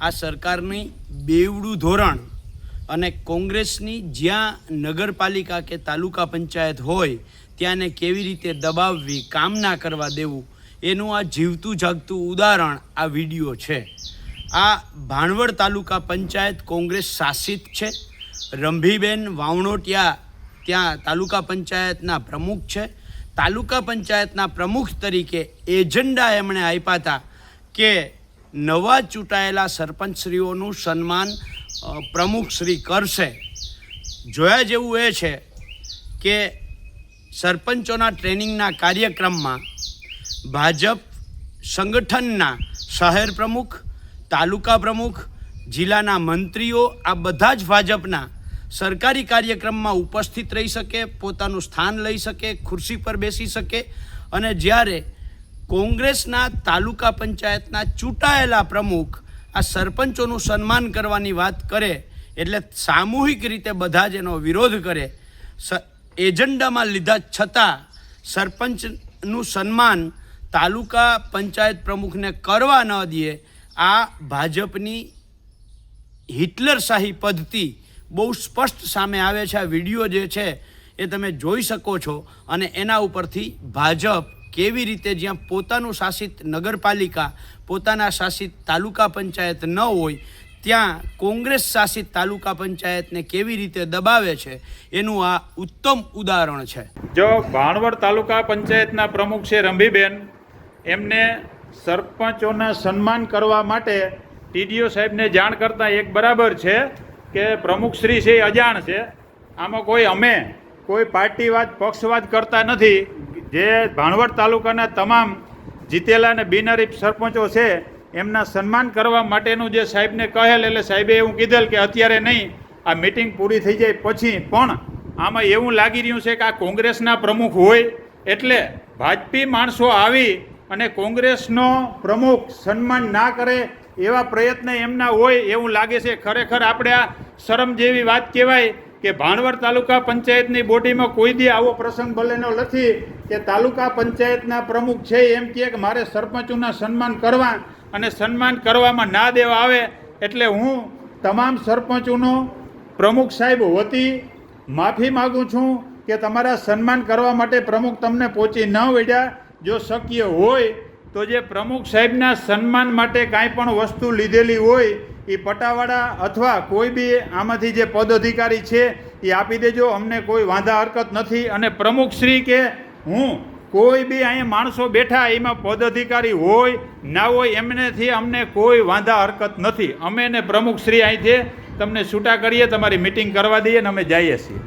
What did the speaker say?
આ સરકારની બેવડું ધોરણ અને કોંગ્રેસની જ્યાં નગરપાલિકા કે તાલુકા પંચાયત હોય, ત્યાંને કેવી રીતે દબાવવી, કામ ના કરવા દેવું, એનું આ જીવતું જાગતું ઉદાહરણ આ વીડિયો છે. આ ભાણવડ તાલુકા પંચાયત કોંગ્રેસ શાસિત છે. રંભીબેન વાવણોટિયા ત્યાં તાલુકા પંચાયતના પ્રમુખ છે. તાલુકા પંચાયતના પ્રમુખ તરીકે એજન્ડા એમણે આપ્યા હતા કે નવા ચૂંટાયેલા સરપંચશ્રીઓનું સન્માન પ્રમુખશ્રી કરશે. જોયા જેવું એ છે કે સરપંચોના ટ્રેનિંગના કાર્યક્રમમાં ભાજપ સંગઠનના શહેર પ્રમુખ, તાલુકા પ્રમુખ, જિલ્લાના મંત્રીઓ, આ બધા જ ભાજપના સરકારી કાર્યક્રમમાં ઉપસ્થિત રહી શકે, પોતાનું સ્થાન લઈ શકે, ખુરશી પર બેસી શકે અને જ્યારે કોંગ્રેસના તાલુકા પંચાયતના ચૂંટાયેલા પ્રમુખ આ સરપંચોનું સન્માન કરવાની વાત કરે એટલે સામૂહિક રીતે બધા જ એનો વિરોધ કરે. એજન્ડામાં લીધા છતાં સરપંચનું સન્માન તાલુકા પંચાયત પ્રમુખને કરવા ન દે, આ ભાજપની હિટલરશાહી પદ્ધતિ બહુ સ્પષ્ટ સામે આવે છે. આ વીડિયો જે છે એ તમે જોઈ શકો છો અને એના ઉપરથી ભાજપ કેવી રીતે જ્યાં પોતાનું શાસિત નગરપાલિકા, પોતાના શાસિત તાલુકા પંચાયત ન હોય, ત્યાં કોંગ્રેસ શાસિત તાલુકા પંચાયતને કેવી રીતે દબાવે છે, એનું આ ઉત્તમ ઉદાહરણ છે. જો ભાણવડ તાલુકા પંચાયતના પ્રમુખ છે રંભીબેન, એમને સરપંચોના સન્માન કરવા માટે ટીડીઓ સાહેબને જાણ કરતાં એક બરાબર છે કે પ્રમુખશ્રી છે એ અજાણ છે. આમાં કોઈ અમે કોઈ પાર્ટીવાદ, પક્ષવાદ કરતા નથી. જે ભાણવડ તાલુકાના તમામ જીતેલા અને બિનહરીફ સરપંચો છે, એમના સન્માન કરવા માટેનું જે સાહેબને કહેલ, એટલે સાહેબે એવું કીધેલ કે અત્યારે નહીં, આ મિટિંગ પૂરી થઈ જાય પછી, પણ આમાં એવું લાગી રહ્યું છે કે આ કોંગ્રેસના પ્રમુખ હોય, એટલે ભાજપી માણસો આવી અને કોંગ્રેસનો પ્રમુખ સન્માન ના કરે એવા પ્રયત્ન એમના હોય એવું લાગે છે. ખરેખર આપણે આ શરમ જેવી વાત કહેવાય કે ભાણવડ તાલુકા પંચાયતની બોડીમાં કોઈ દી આવો પ્રસંગ ભલેનો નથી કે તાલુકા પંચાયતના પ્રમુખ છે એમ કહે કે મારે સરપંચોના સન્માન કરવા અને સન્માન કરવામાં ના દેવા આવે એટલે હું તમામ સરપંચોનો પ્રમુખ સાહેબ વતી માફી માગું છું કે તમારા સન્માન કરવા માટે પ્રમુખ તમને પહોંચી ન વળ્યા. જો શક્ય હોય તો જે પ્રમુખ સાહેબના સન્માન માટે કાંઈ પણ વસ્તુ લીધેલી હોય એ પટાવાળા અથવા કોઈ બી આમાંથી જે પદ અધિકારી છે એ આપી દેજો. અમને કોઈ વાંધા, હરકત નથી. અને પ્રમુખશ્રી કે હું કોઈ બી અહીંયા માણસો બેઠા એમાં પદ અધિકારી હોય, ના હોય, એમનેથી અમને કોઈ વાંધા, હરકત નથી. અમે ને પ્રમુખશ્રી અહીંથી તમને છૂટા કરીએ, તમારી મિટિંગ કરવા દઈએ અને અમે જઈએ છીએ.